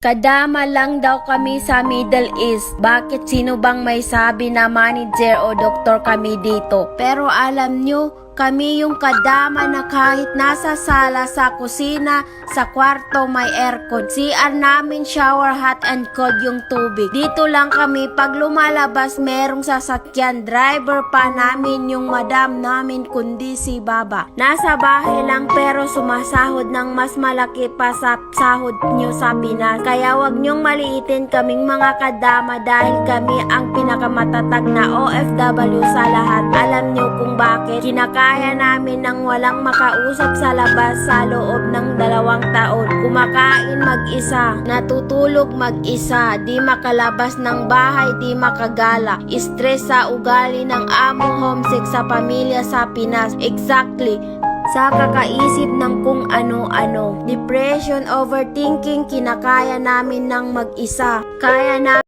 Kadama lang daw kami sa Middle East. Bakit sino bang may sabi na manager o doktor kami dito? Pero alam nyo, kami yung kadama na kahit nasa sala, sa kusina, sa kwarto may aircon. CR namin shower hot and cold yung tubig. Dito lang kami pag lumalabas merong sasakyan. Driver pa namin yung madam namin kundi si Baba. Nasa bahay lang pero sumasahod ng mas malaki pa sa sahod nyo sa Pinas. Kaya wag nyong maliitin kaming mga kadama dahil kami ang pinakamatatag na OFW sa lahat. Alam nyo kinakaya namin ng walang makausap sa labas sa loob ng dalawang taon. Kumakain mag-isa, natutulog mag-isa, di makalabas ng bahay, di makagala. Stress sa ugali ng amo homesick sa pamilya sa Pinas. Exactly, sa kakaisip ng kung ano-ano. Depression, overthinking, kinakaya namin ng mag-isa. Kaya na